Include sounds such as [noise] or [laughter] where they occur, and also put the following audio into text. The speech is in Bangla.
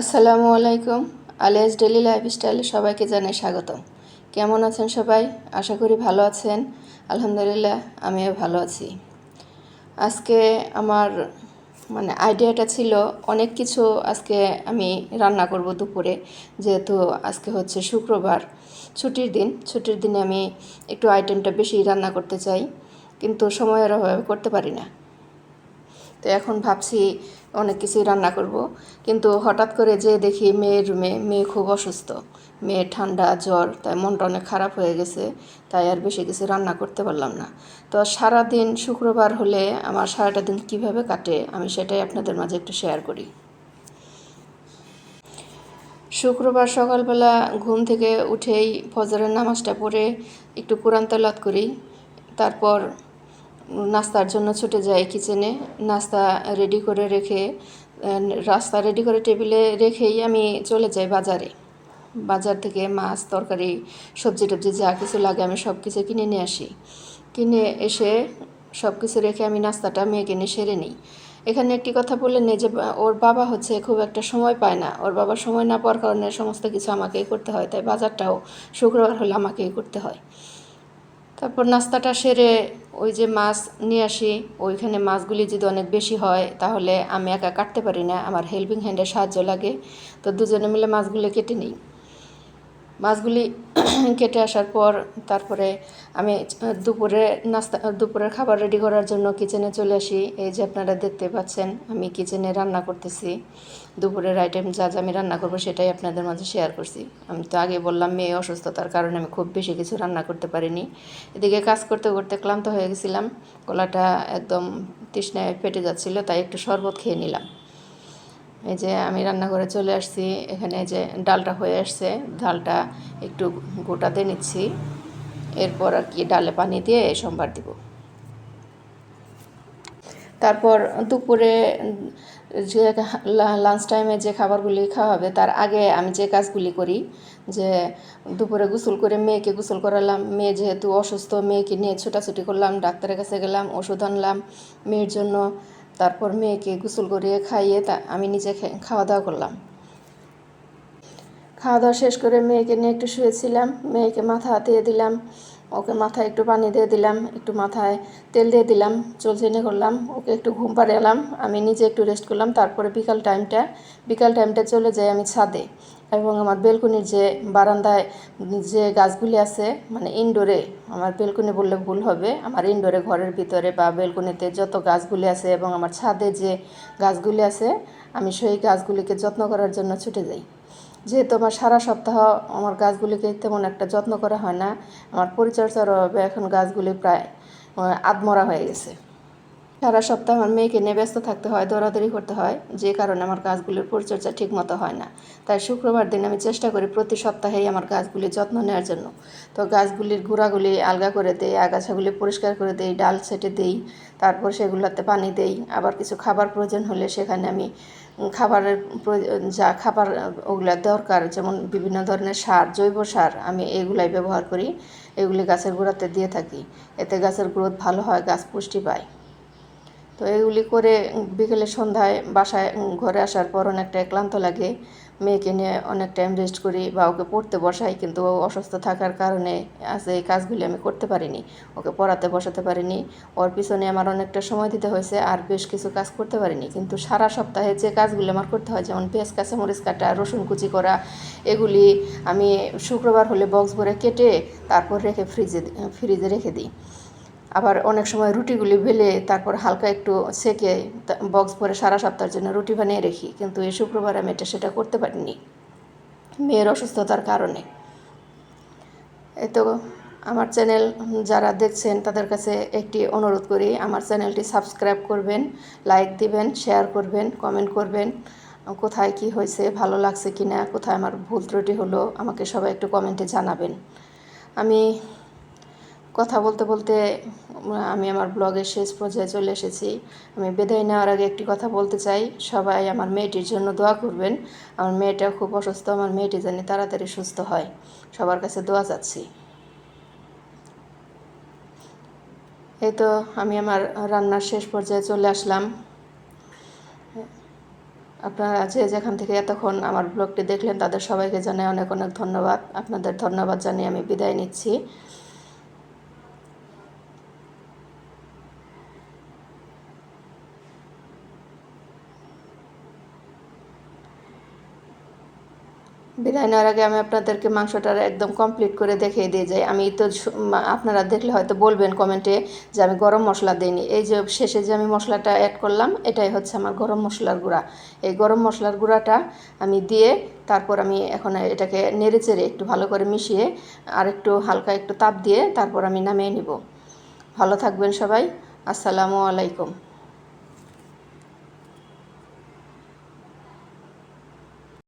আসসালামু আলাইকুম। আলিয়াস ডেলি লাইফস্টাইলে সবাইকে জানাই স্বাগতম। কেমন আছেন সবাই? আশা করি ভালো আছেন। আলহামদুলিল্লাহ, আমিও ভালো আছি। আজকে আমার মানে আইডিয়াটা ছিল অনেক কিছু আজকে আমি রান্না করব দুপুরে। যেহেতু আজকে হচ্ছে শুক্রবার, ছুটির দিন। ছুটির দিনে আমি একটু আইটেমটা বেশি রান্না করতে চাই। কিন্তু সময়ের অভাবে করতে পারি না। তো এখন ভাবছি অনেক কিছুই রান্না করব। কিন্তু হঠাৎ করে যে দেখি মেয়ের রুমে মেয়ে খুব অসুস্থ। মেয়ে ঠান্ডা, জ্বর, তাই মনটা অনেক খারাপ হয়ে গেছে। তাই আর বেশি কিছু রান্না করতে পারলাম না। তো সারা দিন শুক্রবার হলে আমার সারাটা দিন কীভাবে কাটে আমি সেটাই আপনাদের মাঝে একটু শেয়ার করি। শুক্রবার সকালবেলা ঘুম থেকে উঠেই ফজরের নামাজটা পড়ে একটু কোরআন তেলাত করি। তারপর নাস্তার জন্য ছুটে যাই কিচেনে নাস্তা রেডি করে রেখে রাস্তা রেডি করে টেবিলে রেখেই আমি চলে যাই বাজারে। বাজার থেকে মাছ, তরকারি, সবজি টবজি যা কিছু লাগে আমি সব কিছু কিনে নিয়ে আসি। কিনে এসে সব কিছু রেখে আমি নাস্তাটা মেয়েকে নিয়ে সেরে নিই। এখানে একটি কথা বললেন যে ওর বাবা হচ্ছে খুব একটা সময় পায় না। ওর বাবা সময় না পাওয়ার কারণে সমস্ত কিছু আমাকেই করতে হয়, তাই বাজারটাও শুক্রবার হলে আমাকেই করতে হয়। তারপর নাস্তাটা সেরে ওই যে মাছ নিয়ে আসি। ওইখানে মাছগুলি যদি অনেক বেশি হয়, তাহলে আমি একা কাটতে পারি না। আমার হেল্পিং হ্যান্ডের সাহায্য লাগে। তো দুজনে মিলে মাছগুলো কেটে নিই। মাছগুলি [clears throat] কেটে আসার পর তারপরে আমি দুপুরে নাস্তা দুপুরের খাবার রেডি করার জন্য কিচেনে চলে আসি। এই যে আপনারা দেখতে পাচ্ছেন, আমি কিচেনে রান্না করতেছি। দুপুরের আইটেম যা যা আমি রান্না করব সেটাই আপনাদের মাঝে শেয়ার করছি। আমি তো আগে বললাম, মেয়ে অসুস্থতার কারণে আমি খুব বেশি কিছু রান্না করতে পারিনি। এদিকে কাজ করতে করতে ক্লান্ত হয়ে গেছিলাম। গলাটা একদম তৃষ্ণায় ফেটে যাচ্ছিল, তাই একটু শরবত খেয়ে নিলাম। এই যে আমি রান্নাঘরে চলে আসছি, এখানে যে ডালটা হয়ে আসছে, ডালটা একটু গোটাতে নিচ্ছি। এরপর আর কি ডালে পানি দিয়ে সোমবার দিব। তারপর দুপুরে যে লাঞ্চ টাইমে যে খাবারগুলি খাওয়া হবে, তার আগে আমি যে কাজগুলি করি, যে দুপুরে গোসল করে মেয়েকে গোসল করালাম। মেয়ে যেহেতু অসুস্থ, মেয়েকে নিয়ে ছোটাছুটি করলাম, ডাক্তারের কাছে গেলাম, ওষুধ আনলাম। মেয়ের জন্য তারপর মেয়েকে গোসল করিয়ে খাইয়ে তা আমি নিজে খাওয়া দাওয়া করলাম। খাওয়া দাওয়া শেষ করে মেয়েকে নিয়ে একটু শুয়েছিলাম। মেয়েকে মাথা দিয়ে দিলাম। ওকে মাথায় একটু পানি দিয়ে দিলাম, একটু মাথায় তেল দিয়ে দিলাম, চুল চেনে করলাম, ওকে একটু ঘুম পাড়ালাম আমি নিজে একটু রেস্ট করলাম। তারপরে বিকাল টাইমটা বিকাল টাইমটা চলে যাই আমি ছাদে। এবং আমার বেলকুনির যে বারান্দায় যে গাছগুলি আছে মানে ইনডোরে আমার বেলকুনি বললে ভুল হবে, আমার ইনডোরে ঘরের ভিতরে বা বেলকুনিতে যত গাছগুলি আছে এবং আমার ছাদে যে গাছগুলি আছে, আমি সেই গাছগুলিকে যত্ন করার জন্য ছুটে যাই। যেহেতু আমার সারা সপ্তাহ আমার গাছগুলিকে তেমন একটা যত্ন করা হয় না, আমার পরিচর্যার অভাবে এখন গাছগুলি প্রায় আদমরা হয়ে গেছে। সারা সপ্তাহ আমার মেয়েকে নিয়ে ব্যস্ত থাকতে হয়, দৌড়াদৌড়ি করতে হয়। যে কারণে আমার গাছগুলির পরিচর্যা ঠিক মতো হয় না। তাই শুক্রবার দিন আমি চেষ্টা করি প্রতি সপ্তাহেই আমার গাছগুলির যত্ন নেওয়ার জন্য। তো গাছগুলির গুঁড়াগুলি আলগা করে দেই, আগাছাগুলি পরিষ্কার করে দেই, ডাল ছেটে দেই, তারপর সেগুলোতে পানি দেই। আবার কিছু খাবার প্রয়োজন হলে সেখানে আমি খাবারের যা খাবার ওগুলা দরকার, যেমন বিভিন্ন ধরনের সার, জৈব সার আমি এগুলাই ব্যবহার করি। এগুলি গাছের গোড়াতে দিয়ে থাকি। এতে গাছের গ্রোথ ভালো হয়, গাছ পুষ্টি পায়। তো এগুলি করে বিকেলে সন্ধ্যায় বাসায় ঘরে আসার পর অনেকটা ক্লান্ত লাগে। মেয়েকে নিয়ে অনেক টাইম রেস্ট করি বা ওকে পড়তে বসাই, কিন্তু ও অসুস্থ থাকার কারণে আজ এই কাজগুলি আমি করতে পারিনি। ওকে পড়াতে বসাতে পারিনি। ওর পিছনে আমার অনেকটা সময় দিতে হয়েছে, আর বেশ কিছু কাজ করতে পারিনি। কিন্তু সারা সপ্তাহে যে কাজগুলি আমার করতে হয়, যেমন পেঁয়াজ কাঁচা মরিচ কাটা, রসুন কুচি করা, এগুলি আমি শুক্রবার হলে বক্স ভরে কেটে তারপর রেখে ফ্রিজে ফ্রিজে রেখে দিই। আবার অনেক সময় রুটিগুলি বেলে তারপর হালকা একটু সেকে বক্স ভরে সারা সপ্তাহের জন্য রুটি বানিয়ে রেখি। কিন্তু এই শুক্রবার আমি এটা সেটা করতে পারিনি মেয়ের অসুস্থতার কারণে। এই তো আমার চ্যানেল যারা দেখছেন তাদের কাছে একটি অনুরোধ করি, আমার চ্যানেলটি সাবস্ক্রাইব করবেন, লাইক দিবেন, শেয়ার করবেন, কমেন্ট করবেন কোথায় কি হয়েছে, ভালো লাগছে কি না কোথায় আমার ভুল ত্রুটি হলো, আমাকে সবাই একটু কমেন্টে জানাবেন। আমি কথা বলতে বলতে, আমি আমার ব্লগের শেষ পর্যায়ে চলে এসেছি। আমি বেদায় নেওয়ার আগে একটি কথা বলতে চাই। সবাই আমার মেয়েটির জন্য দোয়া করবেন। আমার মেয়েটা খুব অসুস্থ, আমার মেয়েটি জানি তাড়াতাড়ি সুস্থ হয়। সবার কাছে দোয়া চাচ্ছি। এই তো আমি আমার রান্নার শেষ পর্যায়ে চলে আসলাম। আপনারা যে যেখান থেকে এতক্ষণ আমার ব্লগটি দেখলেন, তাদের সবাইকে জানাই অনেক অনেক ধন্যবাদ। আপনাদের ধন্যবাদ জানিয়ে আমি বিদায় নিচ্ছি। বিদায় নেওয়ার আগে আমি আপনাদেরকে মাংসটা একদম কমপ্লিট করে দেখিয়ে দিয়ে যাই। আমি তো আপনারা দেখলে হয়তো বলবেন কমেন্টে যে আমি গরম মশলা দিইনি। এই যে শেষে যে আমি মশলাটা অ্যাড করলাম, এটাই হচ্ছে আমার গরম মশলার গুঁড়া। এই গরম মশলার গুঁড়াটা আমি দিয়ে তারপর আমি এখন এটাকে নেড়ে চেড়ে একটু ভালো করে মিশিয়ে আর একটু হালকা একটু তাপ দিয়ে তারপর আমি নামিয়ে নিব। ভালো থাকবেন সবাই। আসসালামু আলাইকুম।